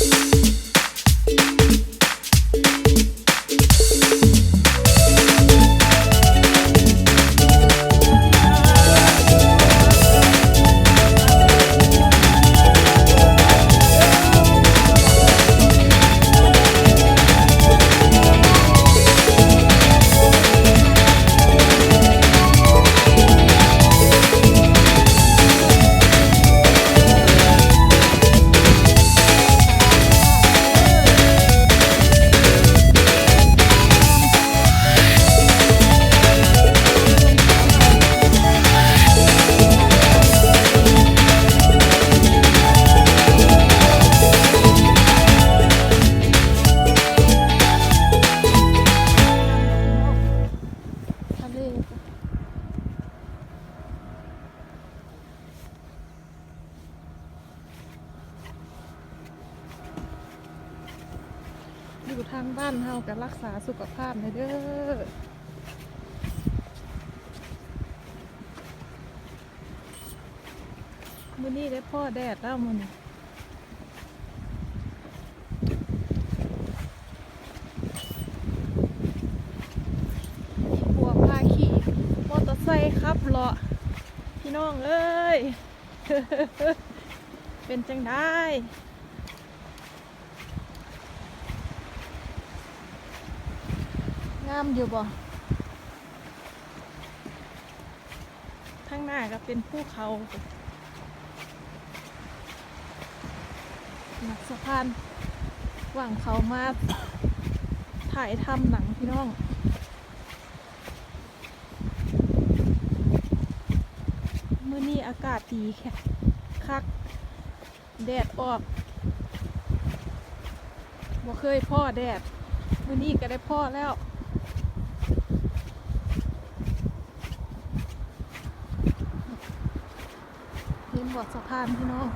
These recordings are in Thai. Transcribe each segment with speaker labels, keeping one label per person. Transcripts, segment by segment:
Speaker 1: ท อยู่ทางบ้านเฮากับรักษาสุขภาพน่อยเด้อมือนี้ได้พ่อแดดแล้วมื้อนี้หัวพาขี่มอเตอร์ไซค์ครับเลาะพี่น้องเอ้ย เป็นจังได้ งามอยู่บ่ข้างหน้าก็เป็นภูเขาหนักสะพานหว่างเขามาถ่ายทำหนังพี่น้องมื่อนี้อากาศดีแค่คัก แดดออกบ่เคยพ่อแดดมื่อนี้ก็ได้พ่อแล้ว เห็นบ อดสะพานพี่น้อง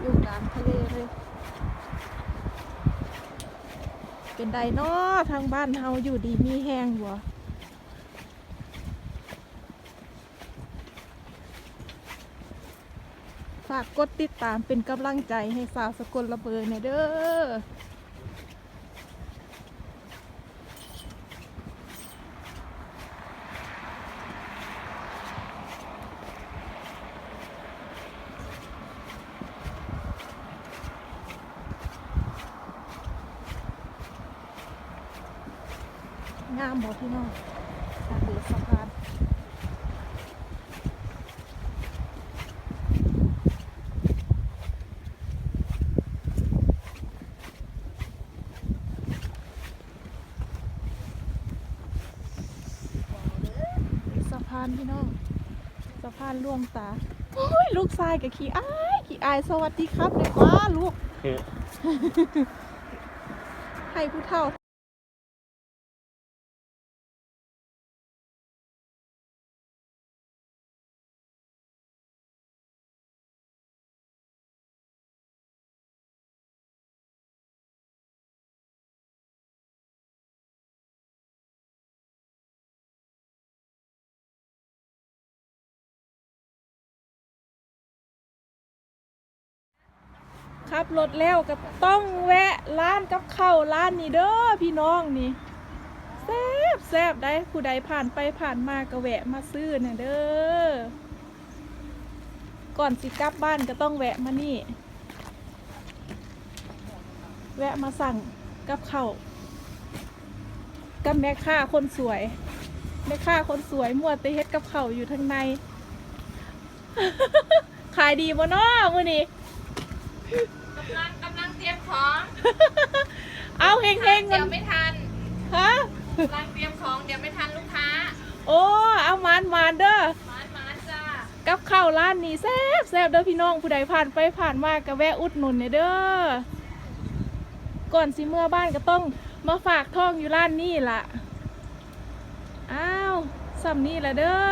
Speaker 1: อยู่กลางทะเลเลย เป็นไดเนาะทางบ้านเฮาอยู่ดีมีแห้งบ่ฝากกดติดตามเป็นกำลังใจให้สาวสกลระเบิดในเด้อ งามบ่พี่น้องทางเดือสะพานสะพานพี่น้องสะพานล่วงตาโอ้ยลูกชายกับขี่อายขี่อายสวัสดีครับเลยว้าลูก ให้ผู้เฒ่า ขับรถแล้วก็ต้องแวะร้านกับข้าวร้านนี้เด้อพี่น้องนี่แซ่บแซ่บได้ผู้ใดผ่านไปผ่านมาก็แวะมาซื้อน่ะเด้อก่อนสิกลับบ้านก็ต้องแวะมานี่ แวะมาสั่งกับข้าวกับแม่ค้าคนสวยแม่ค้าคนสวยมวแต่เฮ็ดกับเข้าอยู่ทางใน ขายดีบ่นาะมื้อนี้
Speaker 2: กำลังกำลังเตรียมของ
Speaker 1: เอาเฮงเฮง
Speaker 2: เดี๋ยวไม่ทัน
Speaker 1: ฮะ
Speaker 2: กำลังเตรียมของเดี๋ยวไม่ทันลูกค้า
Speaker 1: โอ้เอามานมานเด้อ
Speaker 2: มามาจ้า
Speaker 1: กับข้าวร้านนี้แซ่บแซ่บเด้อพี่น้องผู้ใดผ่านไปผ่านมาก็แวะอุดหนุนหน่อยเด้อก่อนสิเมื่อบ้านก็ต้องมาฝากท่องอยู่ร้านนี้ล่ะอ้าวซ้ำนี่ละเด้อ